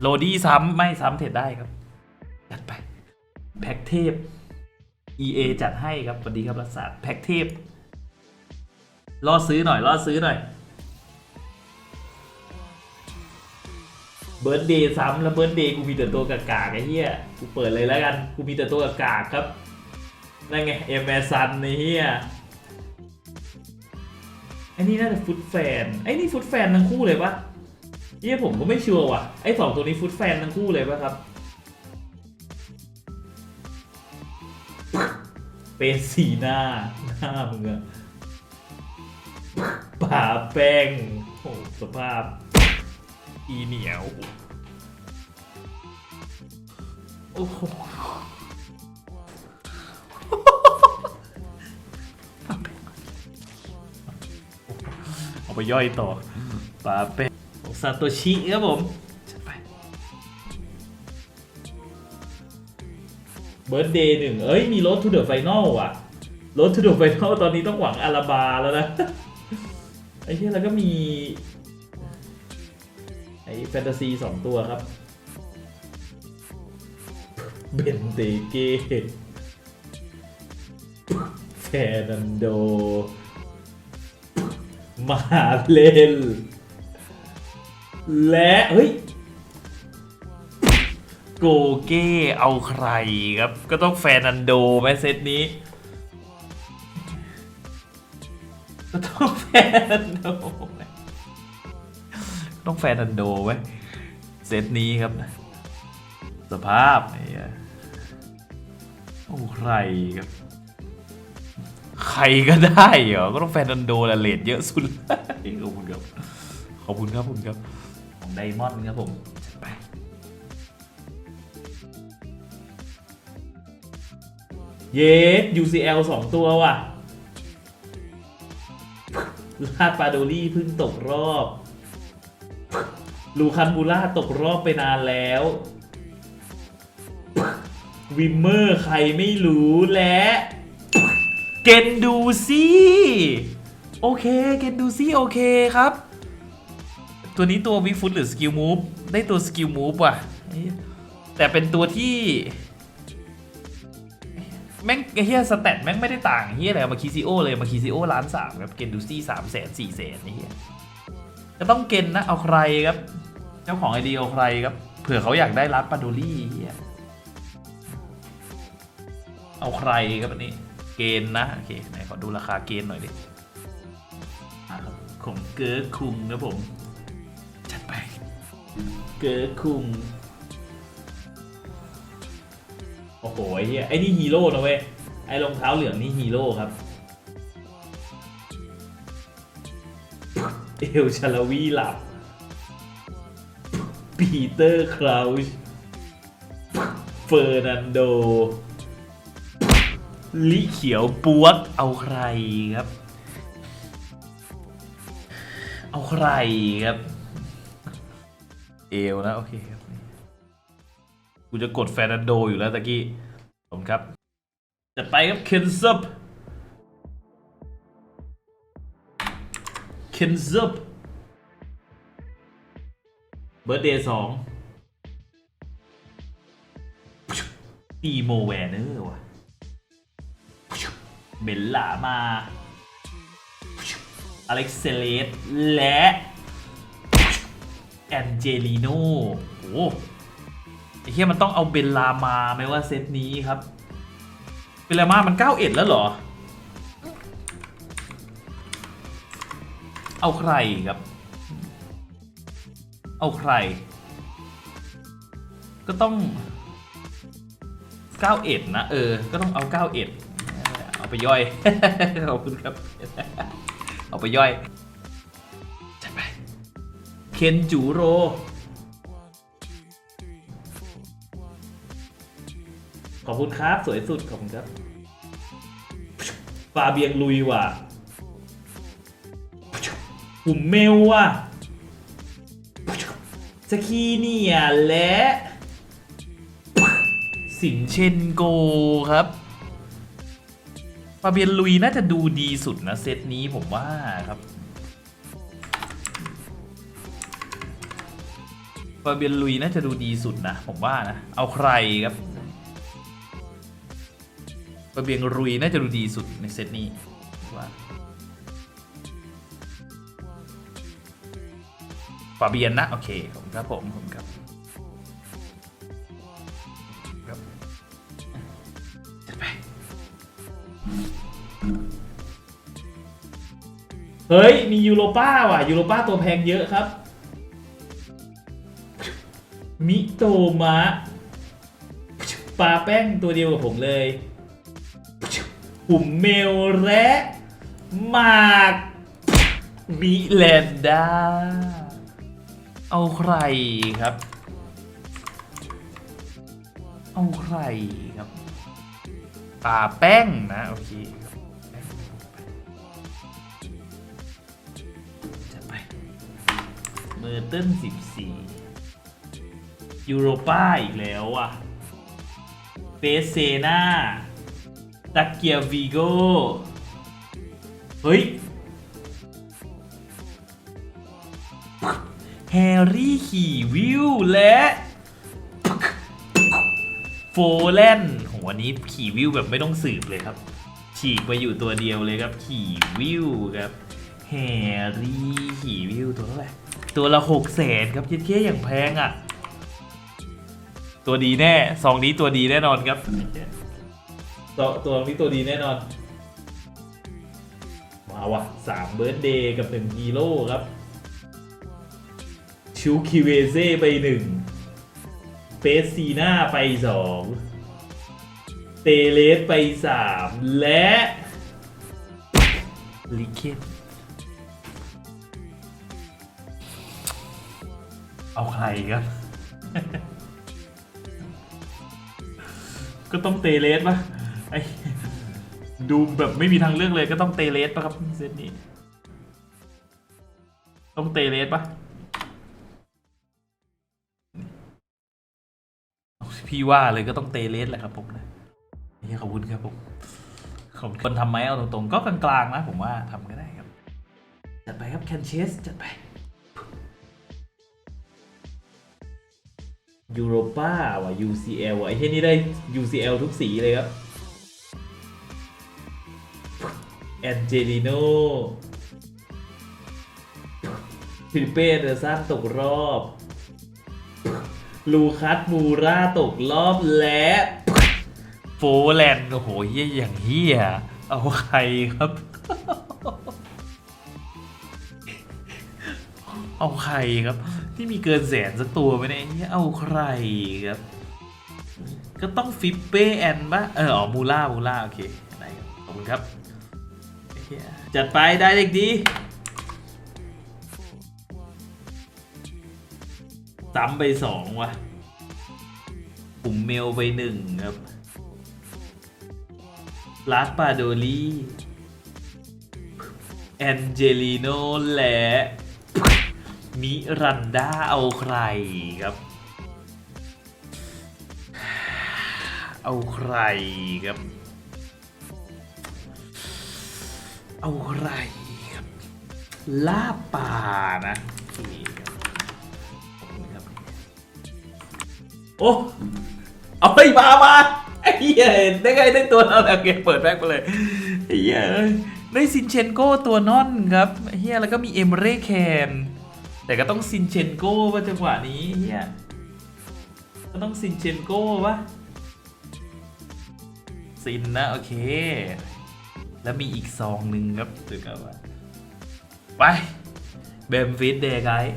โรดี้ซ้ำไม่ซ้ำเทรดได้ครับ จัดไป แพ็กเทพ EA จัดให้ครับสวัสดีครับรัศดรแพ็กเทพรอซื้อหน่อยรอซื้อหน่อยเบิร์ดเดย์ซ้ำแล้วเบิร์ดเดย์กูมีแต่ตัวกากากๆไอ้เหี้ยกูเปิดเลยแล้วกันกูมีแต่ตัวกากๆครับนั่นไงเอเมซันไอ้เหี้ยไอ้นี่น่าจะฟุตแฟนไอ้นี่ฟุตแฟนทั้งคู่เลยปะ เฮียผมก็ไม่ชัวร์ว่ะ ไอ้สองตัวนี้ฟุตแฟนทั้งคู่เลยป่ะครับ เป็นสีหน้า หน้ามึงอะป่าแป้งโอ้สภาพ อีเหนียว โอ้โหเอาไปย่อยต่อป่าแป้ง ของซาโตชิครับผมจัดไปเบิร์ดเดย์หนึ่งเอ้ย มีรถทูเดอะไฟนอลว่ะรถทูเดอะไฟนอลตอนนี้ต้องหวังอาราบาแล้วนะ ไอ้เชี่ยแล้วก็มี ไอ้แฟนตาซีสองตัวครับ เบนเตเก้แฟนันโด มาเลน และเฮ้ยโกเก้เอาใครครับ ก็ต้องแฟนนันโดไหมเซตนี้ก็ต้องแฟนนันโดไหมต้องแฟนนันโดไหมเซตนี้ครับ สภาพไอ้เหี้ยโอ้ใครครับใครก็ได้เหรอ ก็ต้องแฟนนันโดแหละเลทเยอะสุดเลยขอบคุณครับ ขอบคุณครับ ขอบคุณครับ ของไดมอนด์ครับผมไปเยส UCL สองตัวว่ะ ลาดปาโดลี่เพิ่งตกรอบ ลูคันบูล่าตกรอบไปนานแล้ว วิมเมอร์ใครไม่รู้และ เกนดูซี่ โอเค เกนดูซี่ โอเคครับ ตัวนี้ตัววิฟุตหรือสกิลมูฟได้ตัวสกิลมูฟว่ะ แต่เป็นตัวที่ แม่งเฮียสแตทแม่งไม่ได้ต่างเฮียอะไรมาคิซิโอเลยมาคิซิโอล้านสามครับเกนดูซี่สามแสนสี่แสนเฮียจะต้องเกนนะเอาใครครับ เจ้าของไอเดียเอาใครครับ เผื่อเขาอยากได้รัดปาโดลี่เฮียเอาใครครับอันนี้ เกณฑ์นะ โอเคไหนขอดูราคาเกณฑ์หน่อยดิของเกิร์กคุงนะผมจัดไป เกิร์คุงโอ้โหไอ้เหี้ยไอ้นี่ฮีโร่นะเว้ย ไอ้รองเท้าเหลืองนี่ฮีโร่ครับ เอลชาลวีหลับ ปีเตอร์คลาวช์เฟอร์นันโด ลิเขียวปวดเอาใครครับ เอาใครครับ เอวนะ โอเคครับกูจะกดแฟนันโดอยู่แล้วตะกี้ผมครับจัดไปครับเคนซับเคนซับเบิร์ดเดย์สองตีโมแวนเนอร์ว่ะเบลล่ามาอเล็กเซเลสและ อนเจลิโนโอ้ไอ้เหี้ยมันต้องเอาเบลลามาไหมว่าเซตนี้ครับ เบลลามามัน91แล้วเหรอ เอาใครครับ เอาใคร ก็ต้อง91นะ เออ ก็ต้องเอา91เอาไปย่อย ขอบคุณครับ เอาไปย่อย เคนจูโร ขอบคุณครับ สวยสุด ขอบคุณครับฟาเบียงลุยว่ะหุ่มเมลว่ะสกีเนียและ สินเชนโกครับฟาเบียนลุยน่าจะดูดีสุดนะเซตนี้ผมว่าครับ ฟาเบียนลุยน่าจะดูดีสุดนะ ผมว่านะ เอาใครครับฟาเบียนลุยน่าจะดูดีสุดในเซตนี้ว่าฟาเบียนนะ โอเคขอบคุณครับผมขอบคุณครับครับจัดไปเฮ้ย มียูโรป้าว่ะยูโรป้าตัวแพงเยอะครับ มิโตมะปลาแป้งตัวเดียวกับผมเลยหุ่มเมลและมากมิแลนดา เอาใครครับ เอาใครครับปลาแป้งนะโอเคจัดไปเมอร์เติ้ลสิบสี่ ยูโรป้าอีกแล้วอะเปเซนาตะเกียวีโกเฮ้ยแฮร์รี่ขี่วิวและโฟแลนโหวันนี้ขี่วิวแบบไม่ต้องสืบเลยครับ ฉีกไปอยู่ตัวเดียวเลยครับ ขี่วิวครับแฮร์รี่ขี่วิวตัวเท่าไหร่ตัวละหกแสนครับเย็ดเค้อย่างแพงอะ ตัวดีแน่ซองนี้ตัวดีแน่นอนครับตัวตัวนี้ตัวดีแน่นอน มาว่ะสามเบิร์ดเดย์กับหนึ่งฮีโร่ครับชูคิเวเซ่ไปหนึ่งเปสซีน่าไปสองเตเลสไปสามและลิเคนเอาใครครับ ก็ต้องเตเลสปะไอดูแบบไม่มีทางเลือกเลยก็ต้องเตเลสปะครับเซตนี้ ต้องเตเลสปะพี่ว่าเลยก็ต้องเตเลสแหละครับผมนะนี่ขอบคุณครับผมขอบคุณคนทำไหมเอาตรงๆ ก็กลางๆนะผมว่าทำก็ได้ครับ จัดไปครับแคนเชสจัดไป ยูโรป้าว่ะ UCL ว่ะไอ้ที่นี่ได้ UCL ทุกสีเลยครับแอนเจลิโนฟิลิเป้เดอร์ซันตกรอบ ลูคัสมูราตกรอบและโฟแลนด์โอ้โหเฮียอย่างเฮียเอาใครครับ เอาใครครับ ที่มีเกินแสนสักตัวไหมเนี่ยเหี้ยเอาใครครับ ก็ต้องฟิปเป้แอนปะเอออ๋อมูล่ามูล่าโอเคอะได้ครับขอบคุณครับเจัดไปได้เด็กดีซ้ำไปสองว่ะปุ่มเมลไปหนึ่งครับลาสปาโดลีแอนเจลิโนและ มิรันดาเอาใครครับ เอาใครครับ เอาใครครับ ลาป่านะโอ้เอาไปมามาไอ้เหี้ยได้ไงได้ตัวนั้นโอเคเปิดแบ็กไปเลยไอ้เหี้ยเอ้ยได้ซินเชนโก้ตัวนอนครับไอ้เหี้ยแล้วก็มีเอมเร่แคน แต่ก็ต้องซินเชนโก้ว่าจังหวะนี้ไอ้เหี้ยก็ต้องซินเชนโก้วะซินนะ โอเค แล้วมีอีกซองหนึ่งครับถือกันว่าไปเบมฟิตเดย์ไกด์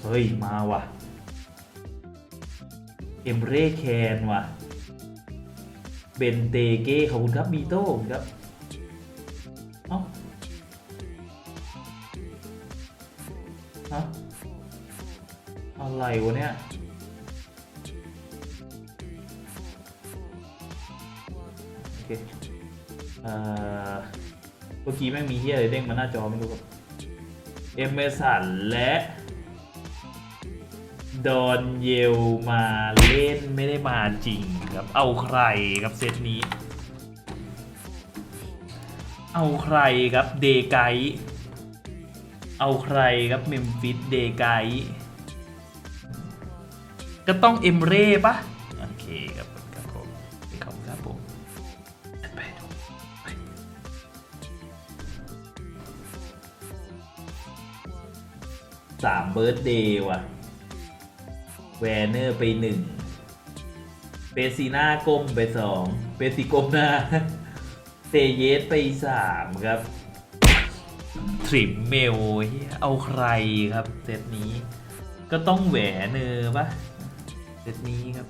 เฮ้ย มาว่ะ เอมเร่แคนว่ะ เบนเตเก้ขอบคุณครับบีโต้ขอบคุณครับ ฮะอะไรวะเนี่ยโอเคเอ่อเมื่อกี้แม่งมีเฮียอะไรเด้งมาหน้าจอไม่รู้ครับเอเมสันและดอนเยลมาเล่นไม่ได้มาจริงครับ เอาใครครับเซตนี้ เอาใครครับเดไก เอาใครครับเมมฟิสเดไกก็ต้องเอมเร่ปะโอเคครับครับผมขอบคุณครับผมไปไปสามเบิร์ดเดย์ว่ะ แวนเนอร์ไปหนึ่งเปซีน่าก้มไปสองเปซีก้มหน้าเตเยสไปสามครับ ทริมเมลเหี้ยเอาใครครับเซตนี้ ก็ต้องแหวนเนอร์ปะเซตนี้ครับ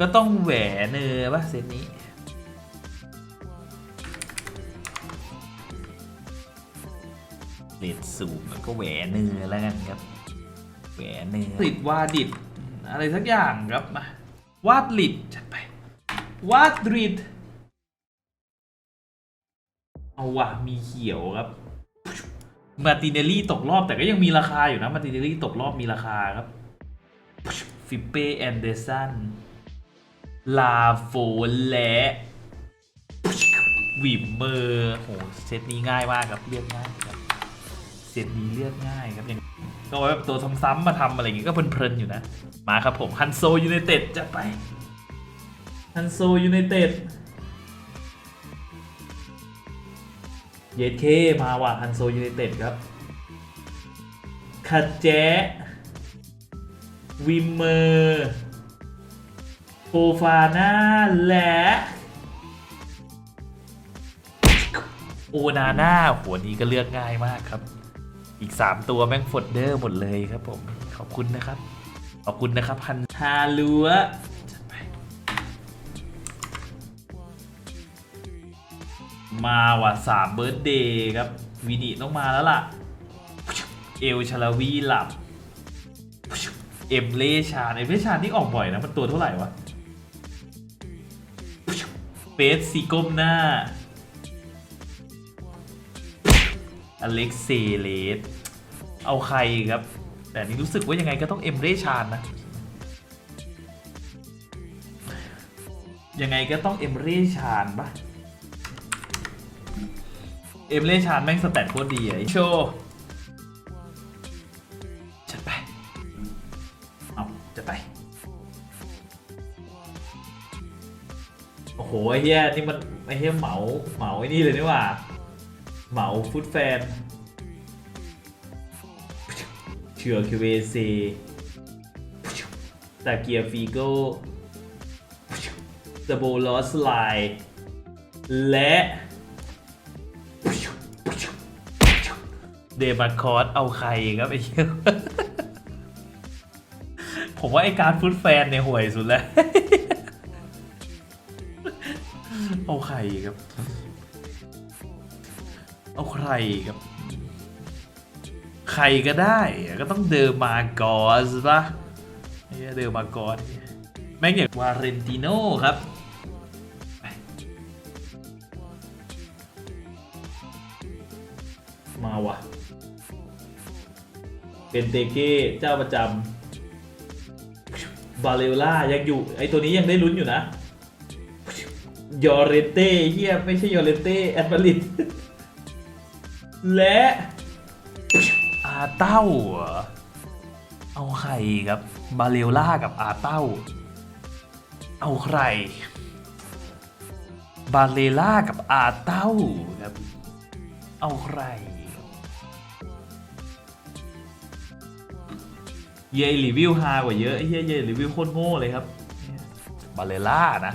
ก็ต้องแหวนเนอร์ปะเซตนี้เลดสูงก็แหวนเนอร์แล้วกันครับ แหวนเนื้อติดวาดิดอะไรสักอย่างครับมาวาดลิดจัดไป วาดริดเอาว่ะมีเขียวครับ มาติเนลลี่ตกรอบแต่ก็ยังมีราคาอยู่นะมาติเนลลี่ตกรอบมีราคาครับ ฟิปเป้แอนเดอร์สันลาโฟและวิมเมอร์โหเซตนี้ง่ายมากครับเรียกง่ายครับเซตนี้เลือกง่ายครับยังก็ไว้แบบตัวซ้ำๆมาทำอะไรอย่างงี้ก็เพลินๆอยู่นะ มาครับผมฮันโซยูไนเต็ดจัดไปฮันโซยูไนเต็ด เยดเคมาว่ะฮันโซยูไนเต็ดครับขัดแจ๊ะวิมเมอร์โฟฟาน่าและ โอนาน่าหัวนี้ก็เลือกง่ายมากครับ อีก 3 ตัวแม่งฟดเดอร์หมดเลยครับผม ขอบคุณนะครับ ขอบคุณนะครับพันฮาลัว มาว่ะสามเบิร์ดเดย์ครับวินิต้องมาแล้วล่ะ เอลชาลาวีหลับ เอ็มเลชานเอ็มเลชานี่ออกบ่อยนะมันตัวเท่าไหร่วะเปสซีก้มหน้า อเล็กเซเลสเอาใครครับ แต่นี่รู้สึกว่ายังไงก็ต้องเอ็มเรชานนะ ยังไงก็ต้องเอ็มเรชานปะ เอมเรชานแม่งสแตทโคตรดีอะไอ้โชว์จัดไป เอาจัดไป โอ้โห ไอ้เหี้ยนี่มัน ไอ้เหี้ยเหมาเหมาไอ้นี่เลยนี่หว่า เหมาฟุตแฟนเชือคิวเอซีตาเกียฟีโก้สโบลอสไลและ เดมาคอสเอาใครครับไอ้เหี้ยผมว่าไอการฟุตแฟนเนี่ยห่วยสุดแล้ว เอาใครครับ เอาใครครับ ใครก็ได้ ก็ต้องเดิมมากอสปะเหี้ยเดิมมากอสแม่งอย่างวาเรนติโน่ครับ เป็นเตเก้เจ้าประจำบาเลล่ายังอยู่ ไอตัวนี้ยังได้ลุ้นอยู่นะยอเรเต้เฮียไม่ใช่ยอเรเต้แอดมาริดและอาเต้าเหรอเอาใครครับ บาเลล่ากับอาเต้า เอาใคร บาเลล่ากับอาเต้าครับ เอาใคร เยรีวิวฮากว่าเยอะไอ้เหี้ยเยรีวิวโคตรโง่เลยครับบาเลล่านะ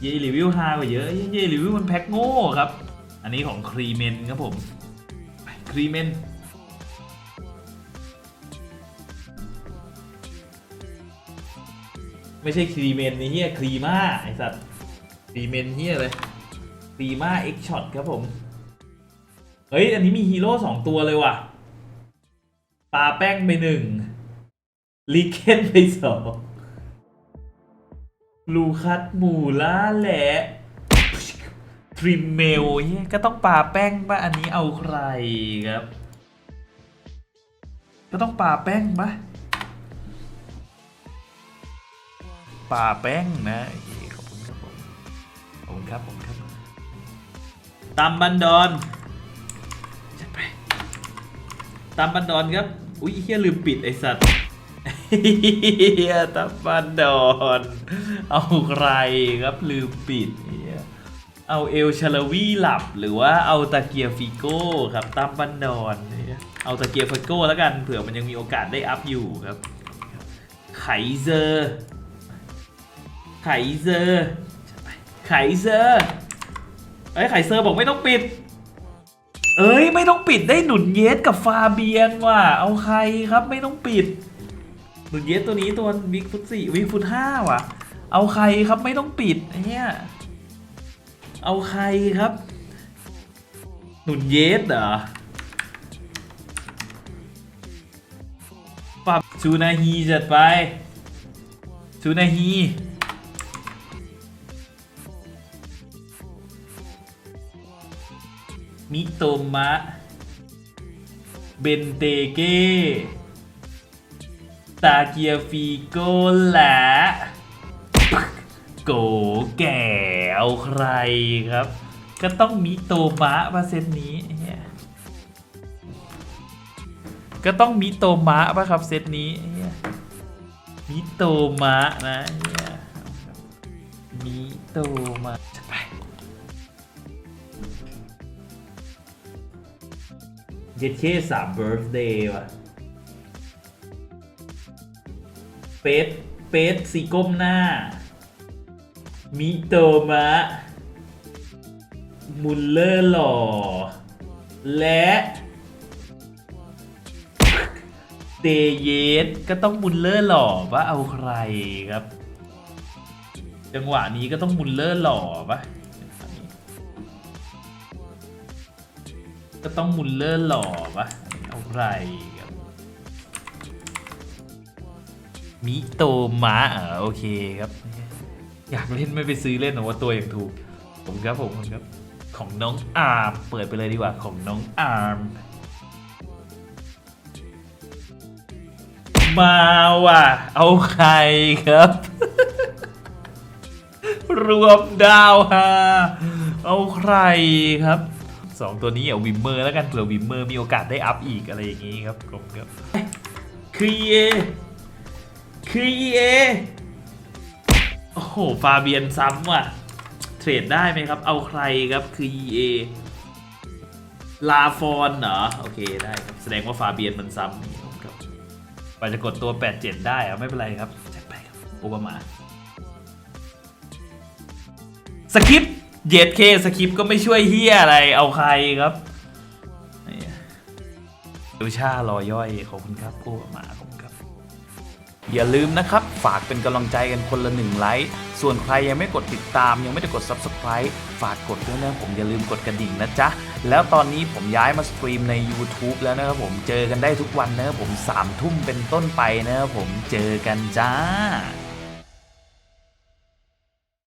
เยรีวิวฮากว่าเยอะไอ้เฮ้ยเยรีวิวมันแพ็คโง่ครับ อันนี้ของครีเมนครับผมครีเมนไม่ใช่ครีเมนนี่เฮียครีมาไอสัตว์ครีเมนเฮียเลยครีมาเอ็กช็อตครับผม เฮ้ย อันนี้มีฮีโร่สองตัวเลยว่ะ ปาแป้งไปหนึ่งลิเคนไปสองลูคัสมูล่าแหละทริมเมลเหี้ยก็ต้องปาแป้งป่ะอันนี้เอาใครครับ ก็ต้องปาแป้งป่ะปาแป้งนะขอบคุณครับผมขอบคุณครับผมครับตามบันดอน ตามบันดอนครับ อุ้ยเฮียลืมปิดไอสัตว์เฮียตามบันดอน เอาใครครับลืมปิดเฮียเอาเอลชาลวีหลับหรือว่าเอาตะเกียฟิโก้ครับตามบันดอนเหี้ยเอาตะเกียฟิโก้แล้วกันเผื่อมันยังมีโอกาสได้อัพอยู่ครับ ไขเซอร์ ไขเซอร์ ไขเซอร์ เอ้ยไขเซอร์บอกไม่ต้องปิด เอ้ยไม่ต้องปิดได้หนุนเยสกับฟาเบียนว่ะเอาใครครับไม่ต้องปิด หนุนเยสตัวนี้ตัววิกฟุตสี่วิกฟุตห้าว่ะ เอาใครครับไม่ต้องปิดไอ้เนี่ยเอาใครครับ หนุนเยสเหรอปรับชูนาฮีจัดไปชูนาฮี มิโตมะ เบนเตเก้ตาเกียฟิโกและโกแก่เอาใครครับ ก็ต้องมิโตมะป่ะเซตนี้ก็ต้องมิโตมะป่ะครับเซตนี้มิโตมะนะมิโตมะ เย็ดเคสามเบิร์ d เดย์ว่ะเปสเปสสีก้มหน้า มิโตมะ มุลเลอร์หล่อ และเตเยสก็ต้องมุลเลอร์หล่อว่าเอาใครครับ จังหวะนี้ก็ต้องมุลเลอร์หล่อปะ ก็ต้องมุลเลอร์หล่อปะเอาใครครับมิโตมะอ่าโอเคครับ อยากเล่นไม่ไปซื้อเล่นหรอกว่าตัวอย่างถูก ผมครับผมครับ ของน้องอาร์มเปิดไปเลยดีกว่าของน้องอาร์มมาว่ะ เอาใครครับ รวมดาวฮาเอาใครครับ สองตัวนี้เอาวิมเมอร์แล้วกันเผื่อวิมเมอร์มีโอกาสได้อัพอีกอะไรอย่างนี้ครับผมครับคือเอคือเอโอ้โหฟาเบียนซ้ำว่ะ เทรดได้ไหมครับ เอาใครครับคือเอลาฟอนเหรอ โอเคได้ครับ แสดงว่าฟาเบียนมันซ้ำครับไปจะกดตัว 87 ได้อะไม่เป็นไรครับจัดไปครับโอบามาสคริปต์ เย็ดเคสคริปต์ก็ไม่ช่วยเฮียอะไรเอาใครครับดูชารอย่อยขอบคุณครับโอ้มาขอบคุณครับ อย่าลืมนะครับ ฝากเป็นกำลังใจกันคนละหนึ่งไลค์ส่วนใครยังไม่กดติดตาม ยังไม่ได้กด Subscribe ฝากกดด้วยนะผมอย่าลืมกดกระดิ่งนะจ๊ะ แล้วตอนนี้ผมย้ายมาสตรีมใน YouTube แล้วนะครับผมเจอกันได้ทุกวันนะครับผม3ทุ่มเป็นต้นไปนะครับผมเจอกันจ้า